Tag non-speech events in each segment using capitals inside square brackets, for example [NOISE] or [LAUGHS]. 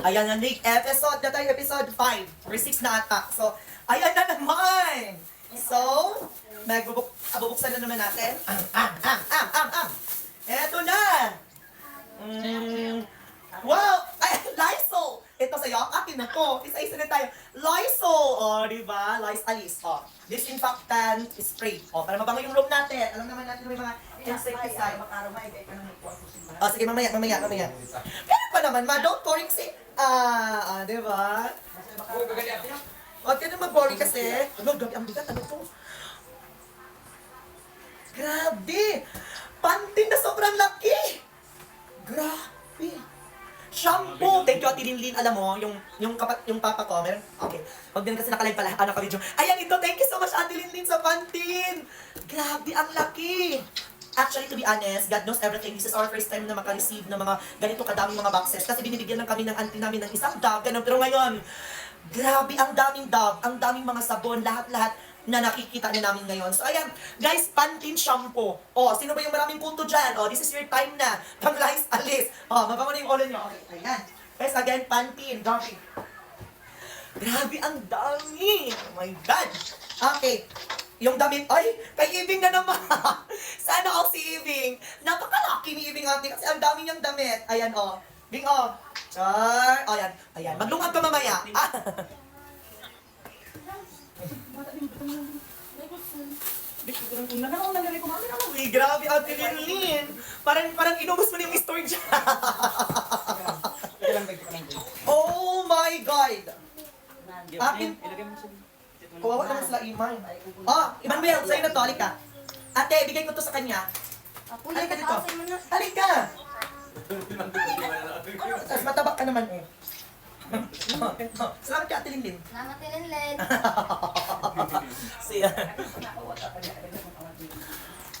Ayan na, Nick. Episode na tayo, episode 5. Or 6 na ata. So, ayan na naman! So, magbubuk abubuksan na naman natin. Am, am, am, am, am, am. Eto na! Mm, wow! Ay, [LAUGHS] Lysol! Ito sa'yo, akin na to. Isa-isa na tayo. Lysol! O, oh, di ba? Lys Alice. O, disinfectant spray. O, para mabango yung room natin. Alam naman natin may mga insecticide. O, sige, mamaya, mamaya, mamaya. Pa naman, ma, don't worry kasi, ah, ah, di ba? Huwag ka na mag-worry kasi. Ano, gabi ang bigat, ano to? Grabe! Pantin na sobrang laki! Grabe! Shampoo! Thank you, Ate Linlin. Alam mo, yung, yung, kapat, yung papa ko, meron, okay. Huwag din kasi nakalive pala, ano ka video. Ayan ito, thank you so much, Ate Linlin, sa Pantin! Grabe, ang laki! Actually, to be honest, God knows everything. This is our first time na maka-receive ng mga ganito kadaming mga boxes. Kasi binibigyan lang kami ng auntie namin ng isang dog, ganun. Pero ngayon, grabe, ang daming dog, ang daming mga sabon, lahat-lahat na nakikita na namin ngayon. So, ayan, guys, Pantene shampoo. Oh, sino ba yung maraming punto dyan? Oh, this is your time na. Pang lies, alis. Oh, mabango na yung ulo nyo. Okay, ayan. Guys, again, Pantene. Grabe. Grabe, ang dami. Oh my God. Okay. Yung damit, ay, kay Ibing na naman. [LAUGHS] Sana ako si Ibing. Ate kasi ang dami niyang damit. Ayan, oh. Bing, oh. Char. Oh, ayan. Ayan. Maglungag ka mamaya. Ah. Uy, grabe, Ate Linlin. Parang, parang inubos mo na yung storage. [LAUGHS] oh my God. Akin, kawawa naman sila Iman. Oh, Emmanuel, sa'yo na to. Halika. Ate, bigay ko to sa kanya. Ako Halika dito. kasi mo na. Halika. [LAUGHS] Tapos matabak ka naman eh. [LAUGHS] Salamat ka, Ate Linlin. Salamat Len. [LAUGHS] Siya.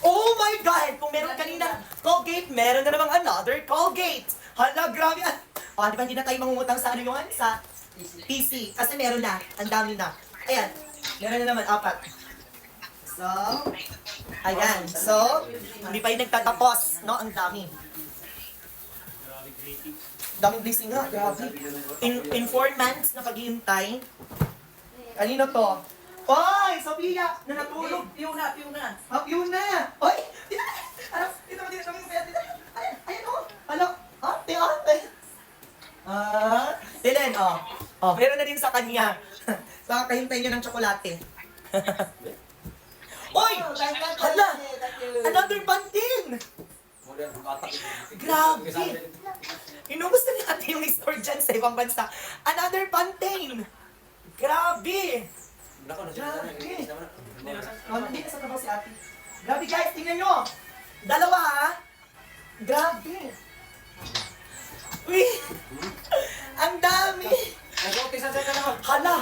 Oh my God! Kung meron kanina Colgate, meron na namang another Colgate! Hala, grabe! ah. Oh, di ba hindi na tayo mangungutang sa ano yun? Sa PC. Kasi meron na. Ang dami na. Ayan. Meron na naman. Apat. So, ayan. So, hindi pa yung nagtatapos. No? Ang dami. Daming blessing nga. Grabe. In, in four months na paghihintay, Kanino to? Oy! Sophia! Na natulog! Piyo na, piyo na. Up yun na! Oy! Dito na! Ano? Dito mo, dito kami kaya dito. Ayan, ayan oh! Ano? Ate, ate! Ah, Ellen, oh. Oh, meron na din sa kanya. [LAUGHS] so, kahintay niya ng tsokolate. [LAUGHS] Oy! Hala! Another bantin! Grabe! Inubos na ate yung store dyan sa ibang bansa. Another Pantene! Grabe! Oh, hindi na sa trabaho si ate. Grabe guys, tingnan nyo! Dalawa ha! Grabe! Uy! [LAUGHS] Ang dami! Hala!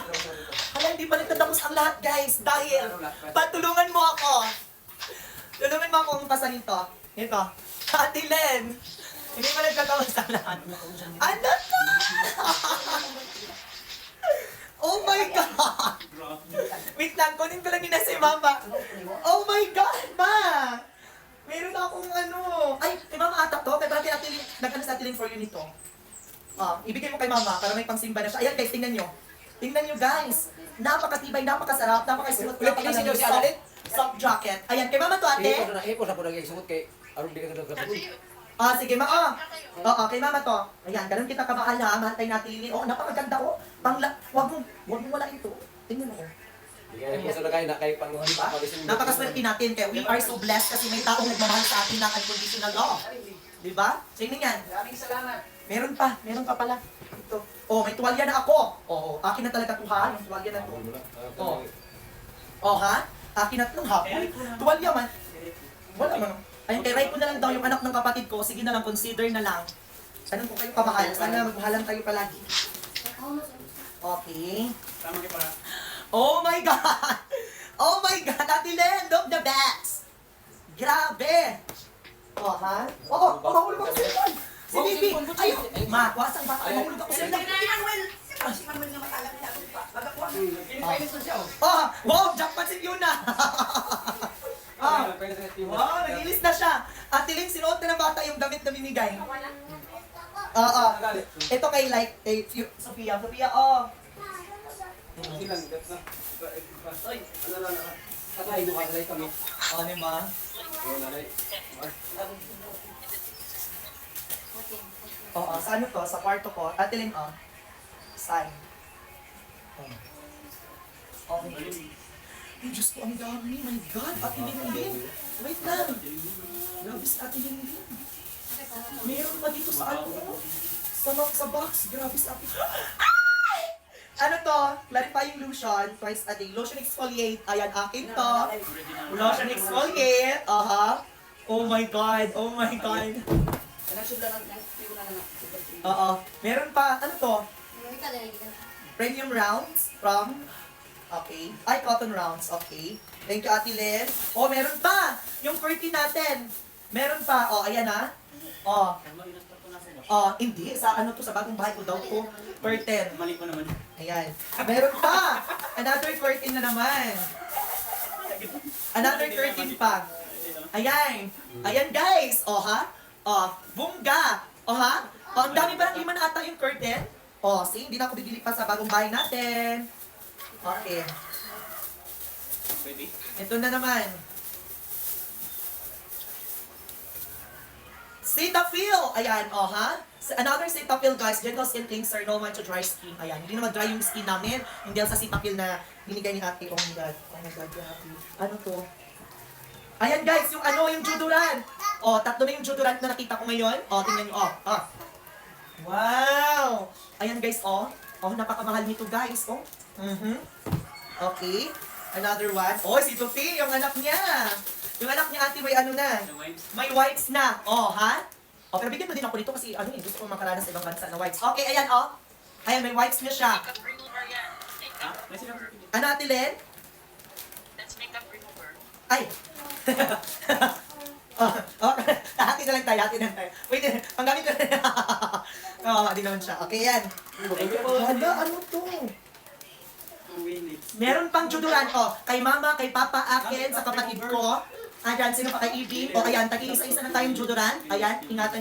Hala, hindi pa nagtatapos ang lahat guys dahil patulungan mo ako! Tulungan mo ako kung pasanin to. Ito. Ate Len! Hindi pa nagtatapos ang lahat. Ano to? Oh my God! Wait lang, kunin ko lang yun na si Mama. Oh my God, Ma! Meron akong ano. Ay, kay Mama ata to. Kay Brother Atilin, nag-ano sa Atilin for you nito. Ah, ibigay mo kay Mama para may pangsimba na siya. Ayan guys, tingnan nyo. Tingnan nyo guys. Napakatibay, napakasarap, napakasuot. Ulit, ulit, sino si Ate? Soft jacket. Ayan, kay Mama to ate. Ipos na, ipos na po nag-iisuot kay Arong di ka nagkakapit. Ah, sige, ma. Ah. Oo, kay mama to. Ayan, ganun kita. Mahal tayo natin lili. Oh, napakaganda oh. Pangla, wag mo, wag mo wala ito. Tingnan mo. oh. Ipos na kayo na kay pang Diba? Napakaswerte natin kaya we are so blessed kasi may taong nagmamahal sa atin ng unconditional love. Diba? Tingnan yan. Maraming salamat. Meron pa, meron pa pala. Ito. Oh, may tuwalya na ako. Oo, akin na talaga to ha. Yung tuwalya na to. Oh. Oh, ha? Akin na to ha. Uy, tuwalya man. Wala man. Ayun, kay Ray ko na lang daw yung anak ng kapatid ko. Sige na lang, consider na lang. Sana po kayo kamahal. Sana magmahalan tayo palagi. Okay. Oh my God! [LAUGHS] Oh my God! Ate Len, look the best! Grabe! Oh, ha? Oo, oh, mahulog ako sa likod! Si Oh, Bibi! sipon, sipon. Ayun! Ma, wasang baka, Ayun. mahulog ako sa likod! Si Manuel nga matagal niya. Pagkakuha. Pinipilis na siya. oh. Oh, wow, jackpot si Yuna! Ah, Pwede sa team. Wow, nagilis na siya! Ate Len, sinuot na ng bata yung damit na binigay. Oo. Ito kay like, kay Fu- Sophia. Sophia, oh. Ilang, gat na. Ay, ano na na. Tatay mo ka kami. Oh, di ba? Oo, nanay. Oo, sa ano to? Sa kwarto ko. Atilin, oh. Sign. Oh. Okay. Ay, Diyos ko, ang dami. My God, Ate Linlin. Wait lang. Grabe si Ate Linlin. Meron pa dito sa ano? Sa, sa box. Grabe si Ate. Ay! Ano to? Clarifying lotion. Twice a day. Lotion exfoliate. Ayan, akin to. Lotion exfoliate. Aha. Oh my God. Oh my God. Oo. Meron pa. Ano to? Premium rounds from... Okay. Ay, cotton rounds. Okay. Thank you, Ate Len. Oh, meron pa! Yung curtain natin. Meron pa. Oh, ayan ha. Oh. Oh, hindi. Sa ano to, sa bagong bahay ko daw ko. Curtain. Mali ko naman. Ayan. Meron pa! Another curtain na naman. Another curtain pa. Ayan. Ayan guys. O ha? O, bungga. O ha? O, ang dami parang lima na ata yung curtain. O, see? Hindi na ako bibili pa sa bagong bahay natin. Okay. Pwede? Ito na naman. Cetaphil! Ayan, o ha? Another Cetaphil guys, gentle skin cleanser, no man to dry skin. Ayan, hindi naman dry yung skin namin. Hindi lang sa Cetaphil na binigay ni ate. Oh my god, oh my god, grabe. Ano to? Ayan guys, yung ano, yung deodorant. O, tatlo na yung deodorant na nakita ko ngayon. O, tingnan nyo, o. Oh. Wow! Ayan guys, oh. Oh, napakamahal nito guys, oh. Mhm. Okay. Another one. Oh, si Tufi, yung anak niya. Yung anak niya, ate, may ano na. May wipes na. Oh, ha? Oh, pero bigyan mo din ako dito kasi ano eh, gusto ko makaranas sa ibang bansa na wipes. Okay, ayan, oh. Ayan, may wipes na siya. Makeup remover yan. Sila Ano, ate Len? That's makeup remover. Ay! [LAUGHS] oh, oh, hati na lang tayo, hati na lang tayo. Wait, panggamit ko na. Oo, [LAUGHS] oh, di naman siya. Okay, yan. Ano minutes. Meron pang juduran, oh. Kay mama, kay papa, akin, sa kapatid ko. Ayan, sino pa kay Evie? O, ayan, tagi isa-isa na tayong juduran. Ayan, ingatan